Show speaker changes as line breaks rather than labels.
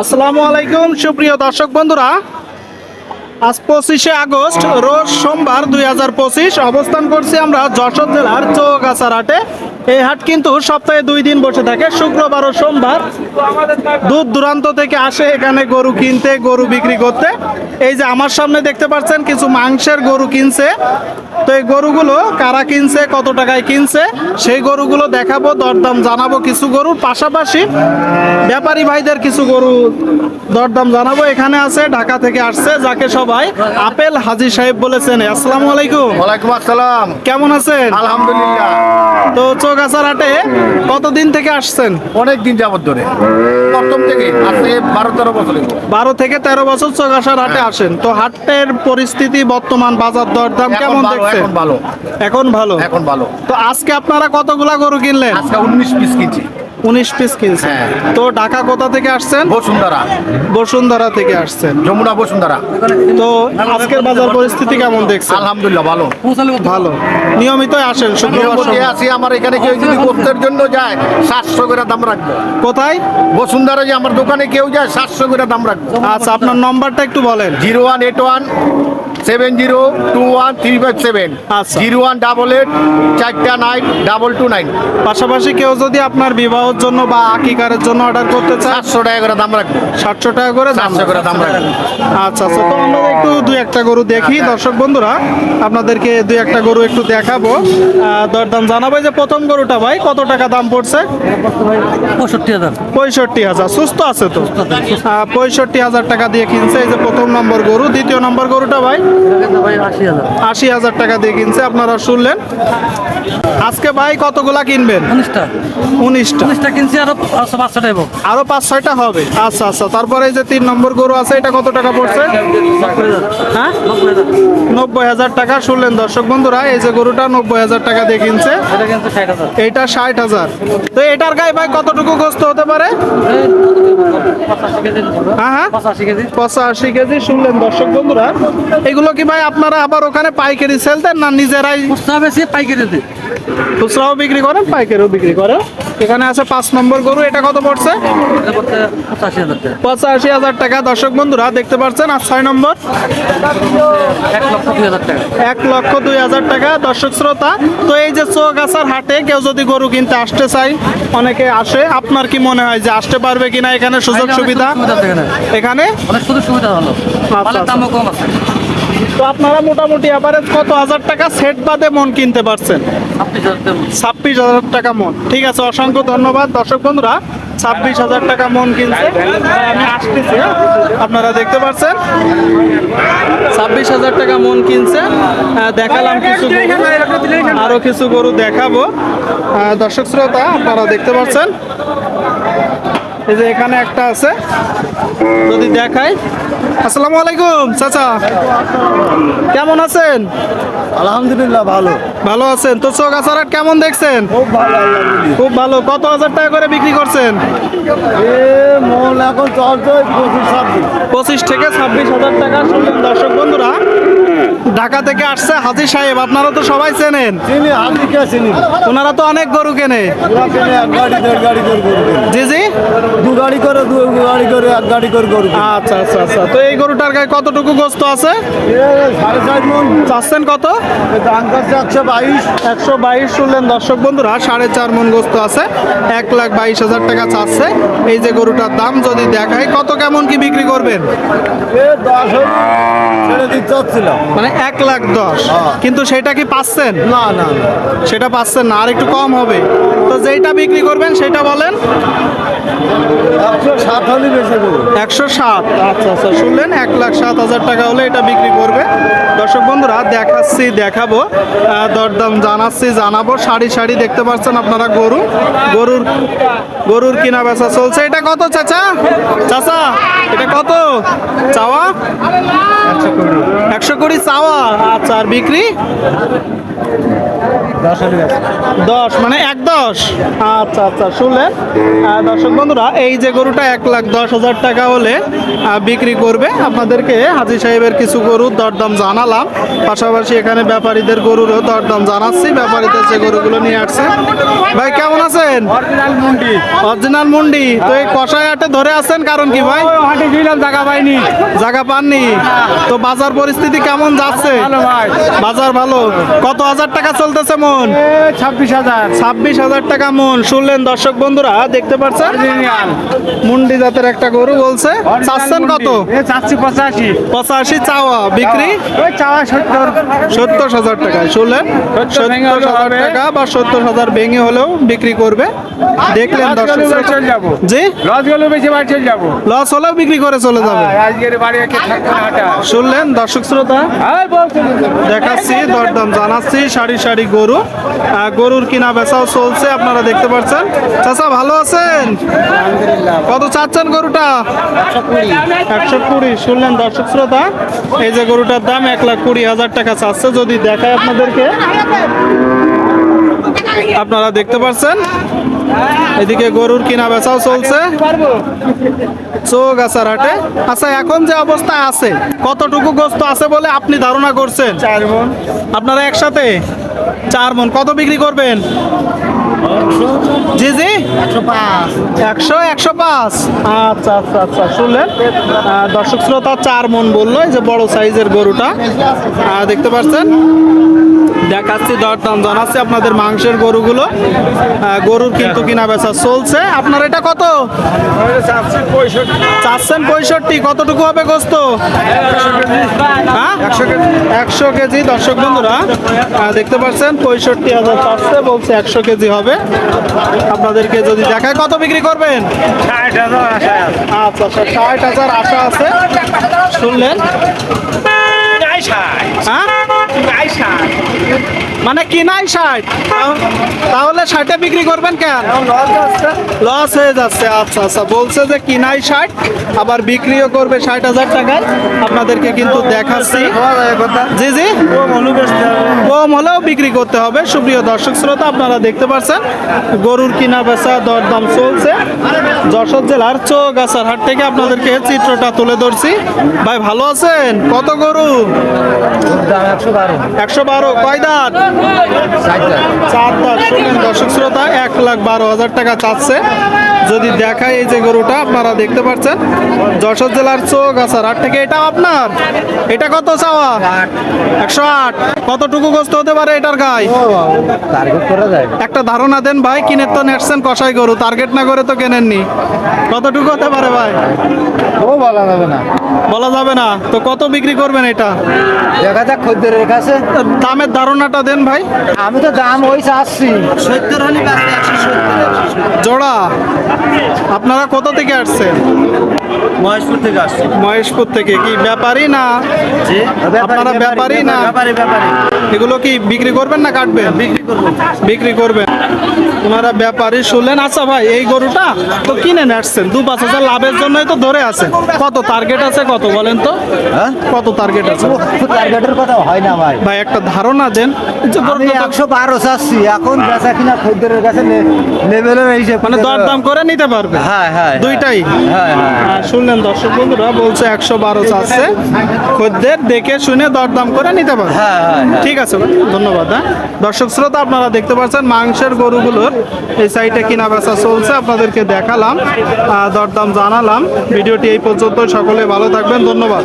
আসসালামু আলাইকুম, সুপ্রিয় দর্শক বন্ধুরা। আজ পঁচিশে আগস্ট, রোজ সোমবার দুই হাজার পঁচিশ, অবস্থান করছি আমরা যশোর জেলার চৌগাছার হাটে এই হাট কিন্তু সপ্তাহে দুই দিন বসে থাকে। শুক্রবার ও সোমবার দূর দূরান্ত থেকে আসে এখানে গরু কিনতে গরু বিক্রি করতে। এই যে আমার সামনে দেখতে পাচ্ছেন কিছু মাংসের গরু কিনছে। তো এই গরুগুলো কারা কিনছে কত টাকায় কিনছে সেই গরুগুলো দেখাবো দরদাম জানাব কিছু গরুর। পাশাপাশি ব্যাপারী ভাইদের কিছু গরু দরদাম জানাব। এখানে আছে ঢাকা থেকে আসছে যাকে সবাই আপেল হাজি সাহেব বলেছেন। আসসালামু আলাইকুম।
ওয়ালাইকুম আসসালাম।
কেমন আছেন?
আলহামদুলিল্লাহ।
তো চৌগাছার হাটে কতদিন থেকে আসছেন?
অনেক দিন যাবত ধরে। প্রথম থেকে আজকে বারো তেরো বছর
বারো থেকে তেরো বছর চৌগাছার হাটে আসেন। তো হাটের পরিস্থিতি বর্তমান বাজার দরদাম
দাম
কেমন দেখছেন?
এখন ভালো।
এখন ভালো?
এখন ভালো।
তো আজকে আপনারা কতগুলা গরু কিনলেন?
আজকে উনিশ পিস কিনছি।
উনিশ পিস কিনছেন।
হ্যাঁ।
তো ঢাকা কোথা থেকে আসছেন?
বসুন্ধরা।
বসুন্ধরা থেকে আসছেন।
যমুনা বসুন্ধরা।
তো আজকের বাজার পরিস্থিতি কেমন দেখছেন?
আলহামদুলিল্লাহ ভালো।
ভালো। নিয়মিতই আসেন শুক্রবার
নিয়মিত। আছি আমার এখানে কেউ যদি গোস্তের জন্য যায় সাতশো করে দাম রাখব।
কোথায়?
বসুন্ধরা যে আমার দোকানে কেউ যায় সাতশো করে দাম রাখব।
আচ্ছা আপনার নম্বরটা একটু বলেন।
Zero one eight one seven zero two one three five seven.
আচ্ছা।
জিরো ওয়ান ডাবল এইট চারটা নাইন ডাবল টু নাইন।
পাশাপাশি কেউ যদি আপনার বিবাহের জন্য বা আকিকারের জন্য অর্ডার করতে চায়?
সাতশো টাকা করে দাম রাখব।
সাতশো টাকা করে দাম
700 করে দাম রাখব।
আচ্ছা আচ্ছা তো আমরা একটু দুই একটা গরু দেখি। দর্শক বন্ধুরা আপনাদেরকে দুই একটা গরু একটু দেখাবো। আহ, দরদাম জানাব। যে প্রথম গরুটা ভাই কত টাকা দাম পড়ছে?
পঁয়ষট্টি হাজার।
পঁয়ষট্টি হাজার। সুস্থ আছে তো? পঁয়ষট্টি হাজার টাকা দিয়ে কিনছে। এই যে প্রথম নম্বর গরু দ্বিতীয় নম্বর গরুটা ভাই?
ভাই আশি হাজার
আশি হাজার টাকা দিয়ে কিনছে আপনারা শুনলেন। আজকে ভাই কতগুলা কিনবেন?
উনিশটা।
উনিশটা।
উনিশটা কিনছি আরও পাঁচশো পাঁচশো টাইব
আরও পাঁচ ছয়টা হবে। আচ্ছা আচ্ছা। তারপরে এই যে তিন নম্বর গরু আছে এটা কত টাকা পড়ছে? হ্যাঁ?
নব্বই হাজার
টাকা। শুনলেন দর্শক বন্ধুরা এই যে গরুটা নব্বই হাজার টাকা দিয়ে কিনছে।
এটা ষাট হাজার।
তো এটার গায়ে ভাই কতটুকু গোস্ত হতে পারে?
পঁচাশি কেজি
হ্যাঁ হ্যাঁ।
পঁচাশি কেজি।
শুনলেন দর্শক বন্ধুরা। এগুলো কি ভাই আপনারা আবার ওখানে পাইকারি সেল দেন না নিজেরাই
পাইকারি
খুচরাও বিক্রি করেন পাইকারিও বিক্রি করেন? এখানে আছে পাঁচ নম্বর গরু এটা কত পড়ছে?
পঁচাশি হাজার টাকা।
দর্শক বন্ধুরা দেখতে পাচ্ছেন আর ছয় নম্বর?
এক লক্ষ দুই হাজার টাকা।
দর্শক শ্রোতা তো এই যে চৌগাছার হাটে কেউ যদি গরু কিনতে আসতে চাই অনেকে আসে। আপনার কি মনে হয় যে আসতে পারবে কিনা এখানে সুযোগ সুবিধা?
এখানে।
এখানে?
অনেক সুযোগ সুবিধা ভালো
আচ্ছা।
দামও কম আছে।
তো আপনারা মোটামুটি এবারে কত হাজার টাকা সেট বাদে মন কিনতে পারছেন?
ছাব্বিশ হাজার টাকা
মন। ঠিক আছে, অসংখ্য ধন্যবাদ। দর্শক বন্ধুরা, ছাব্বিশ হাজার টাকা মন কিনছে। আমি আসতেছি হ্যাঁ? আপনারা দেখতে পাচ্ছেন। ছাব্বিশ হাজার টাকা মন কিনছে। দেখালাম কিছু। আরও কিছু গরু দেখাবো। দর্শক শ্রোতা, আপনারা দেখতে পাচ্ছেন। এই যে এখানে একটা আছে। যদি দেখাই। আসসালামু আলাইকুম চাচা। কেমন আছেন?
আলহামদুলিল্লাহ ভালো।
ভালো আছেন? তো চোখ হাট কেমন দেখছেন?
খুব ভালো
খুব ভালো। কত হাজার টাকা করে বিক্রি করছেন?
এ এখন পঁচিশ ছাব্বিশ।
পঁচিশ থেকে ছাব্বিশ হাজার টাকা। শুনলেন দর্শক ঢাকা থেকে আসছে হাজি সাহেব আপনারা তো সবাই চেনেন। ওনারা তো অনেক গরু কেনে। জি জি।
দু গাড়ি করে দু গাড়ি করে এক গাড়ি করে গরু
আচ্ছা আচ্ছা আচ্ছা। তো এই গরুটার গায়ে কতটুকু গোস্ত আছে? চাচ্ছেন কত?
একশো বাইশ।
একশো বাইশ শুনলেন দর্শক বন্ধুরা সাড়ে চার মন গোস্ত আছে। এক লাখ বাইশ হাজার টাকা চাচ্ছে। এই যে গরুটার দাম যদি দেখায় কত কেমন কি বিক্রি করবেন? মানে এক লাখ দশ। কিন্তু সেটা কি পাচ্ছেন
না না
সেটা পাচ্ছেন না আর একটু কম হবে। তো যেইটা বিক্রি করবেন সেটা বলেন।
একশো সাত
আচ্ছা আচ্ছা। শুনলেন এক লাখ সাত হাজার টাকা হলে এটা বিক্রি করবে। দর্শক বন্ধুরা দেখাচ্ছি দেখাবো। দরদাম জানাচ্ছি জানাব। সারি সারি দেখতে পাচ্ছেন আপনারা গরু। গরুর গরুর কিনা বেচা চলছে। এটা কত চাচা? চাচা এটা কত? চাওয়া? একশো কুড়ি চাওয়া? আচ্ছা আর বিক্রি? দশ মানে এক দশ? আচ্ছা আচ্ছা শুনলেন। দর্শক বন্ধুরা এই যে গরুটা এক লাখ দশ হাজার টাকা হলে বিক্রি করবে আপনাদেরকে। হাজি সাহেবের কিছু গরুর দরদাম জানালাম। পাশাপাশি এখানে ব্যাপারীদের গরুরও দরদাম জানাচ্ছি। ব্যাপারীদের যে গরুগুলো নিয়ে আসছে। ভাই কেমন আছেন?
অরিজিনাল মুন্ডি।
তো এই কষাই হাটে ধরে আছেন? কারণ কি ভাই?
হাটে গেলাম জায়গা পাইনি।
জায়গা পাননি। তো বাজার পরিস্থিতি কেমন যাচ্ছে?
ভালো
বাজার ভালো? কত হাজার টাকা চলতেছে মন?
ছাব্বিশ হাজার।
ছাব্বিশ হাজার টাকা মন। শুনলেন দর্শক বন্ধুরা দেখতে পাচ্ছেন মুন্ডি জাতের একটা গরু বলছে। চাচ্ছেন কত?
চাচ্ছি পঁচাশি।
পঁচাশি চাওয়া। বিক্রি?
চাওয়া সত্তর।
সত্তর হাজার টাকায়। শুনলেন?
সত্তর
হাজার টাকা বা সত্তর হাজার ভেঙে হলেও বিক্রি করবে। দেখলেন দর্শক শ্রোতা।
চলে যাব।
জি?
লস বেশি বাড়ি চলে যাব।
লস হলেও বিক্রি করে চলে যাবে। শুনলেন দর্শক শ্রোতা? দেখাচ্ছি, দরদাম জানাচ্ছি, সারি সারি গরু। গরুর কিনা বেচাও চলছে, আপনারা দেখতে পাচ্ছেন। চাচা, ভালো আছেন? কত চাচ্ছেন গরুটা? একশো কুড়ি, শুনলেন দর্শক শ্রোতা? এই যে গরুটার দাম এক লাখ কুড়ি হাজার টাকা চাচ্ছে, যদি দেখায় আপনাদেরকে। আপনারা দেখতে পাচ্ছেন এদিকে গরুর কিনা বেচাও চলছে। চোখ আছে হাটে আচ্ছা এখন যে অবস্থা আছে কতটুকু গোস্ত আছে বলে আপনি ধারণা করছেন?
চার মন।
আপনারা একসাথে? চার মন। কত বিক্রি করবেন? জি জি।
একশো পাঁচ।
একশো একশো পাঁচ। আচ্ছা আচ্ছা আচ্ছা শুনলেন? দর্শক শ্রোতা চার মন বলল এই যে বড় সাইজের গরুটা। দেখতে পাচ্ছেন? দেখাচ্ছি দরদাম জানাচ্ছি আপনাদের মাংসের গরুগুলো। গরুর কিন্তু কিনা বেচা চলছে। আপনার এটা কত? চাচ্ছেন পঁয়ষট্টি। কতটুকু হবে গোস্ত? হ্যাঁ? একশো কেজি। দর্শক বন্ধুরা। দেখতে পাচ্ছেন পঁয়ষট্টি হাজার চাচ্ছে বলছে একশো কেজি হবে। আপনাদেরকে যদি দেখায় কত বিক্রি করবেন? আচ্ছা আচ্ছা ষাট হাজার আশা আছে। শুনলেন? হ্যাঁ? মানে কিনাই ষাট? তাহ- তাহলে ষাটে বিক্রি করবেন কেন লস হয়ে যাচ্ছে আচ্ছা আচ্ছা। বলছে যে কিনাই ষাট আবার বিক্রিও করবে ষাট হাজার টাকায়। আপনাদেরকে কিন্তু দেখাচ্ছি। জি জি। কম হলেও বিক্রি করতে হবে। সুপ্রিয় দর্শক শ্রোতা আপনারা দেখতে পাচ্ছেন গরুর কিনা বেচা দরদাম চলছে। যশোর জেলার চৌগাছার হাট থেকে আপনাদেরকে চিত্রটা তুলে ধরছি। ভাই ভালো আছেন? কত গরু?
একশো বারো।
একশো বারো। কয় দাঁত? চার দাঁত শুনলেন দর্শক শ্রোতা এক লাখ বারো হাজার টাকা চাচ্ছে। যদি দেখায় এই যে গরুটা আপনারা দেখতে পাচ্ছেন। যশোর জেলার চৌগাছার হাট থেকে এটাও আপনার? এটা কত চাওয়া? একশো আট। কতটুকু গোস্ত হতে পারে এটার গায়ে
টার্গেট করা যায়।
একটা ধারণা দেন ভাই কিনে তো নেটছেন কষাই গরু টার্গেট না করে তো কেনেননি? কতটুকু হতে পারে ভাই?
ও বলা যাবে না।
বলা যাবে না। তো কত বিক্রি করবেন এটা?
দেখা যাক খদ্দের কাছে।
দামের ধারণাটা দেন ভাই?
আমি তো দাম ওই চাচ্ছি সত্তর হলে
জোড়া আপনারা কোথা থেকে আসছেন?
মহেশপুর থেকে আসছি।
মহেশপুর থেকে কি ব্যাপারী না? আপনারা ব্যাপারী না? এগুলো কি বিক্রি করবেন না কাটবেন?
বিক্রি করবেন
বিক্রি করবেন। ওনারা ব্যাপারী শুনলেন আচ্ছা ভাই এই গরুটা তো কিনে আসছেন দু পাঁচ হাজার লাভের জন্যই তো ধরে আছে কত টার্গেট আছে কত বলেন তো?
হ্যাঁ?
কত টার্গেট আছে?
টার্গেটের কথা হয় না ভাই।
ভাই একটা ধারণা দেন
আমি একশো বারো চাচ্ছি এখন বেচা কিনা খদ্দের কাছে লেভেলের হিসেব
মানে দরদাম করে নিতে পারবে?
হ্যাঁ হ্যাঁ
দুইটাই?
হ্যাঁ হ্যাঁ।
শুনলেন দর্শক বন্ধুরা বলছে একশো বারো চাচ্ছে। খদ্দের দেখে শুনে দরদাম করে নিতে পারবে।
হ্যাঁ হ্যাঁ হ্যাঁ।
ঠিক আছে ধন্যবাদ হ্যাঁ। দর্শক শ্রোতা আপনারা দেখতে পাচ্ছেন মাংসের গরুগুলোর এই সাইটে কিনা বেচা চলছে, আপনাদেরকে দেখালাম দরদাম জানালাম। ভিডিওটি এই পর্যন্ত সকলে ভালো থাকবেন, ধন্যবাদ।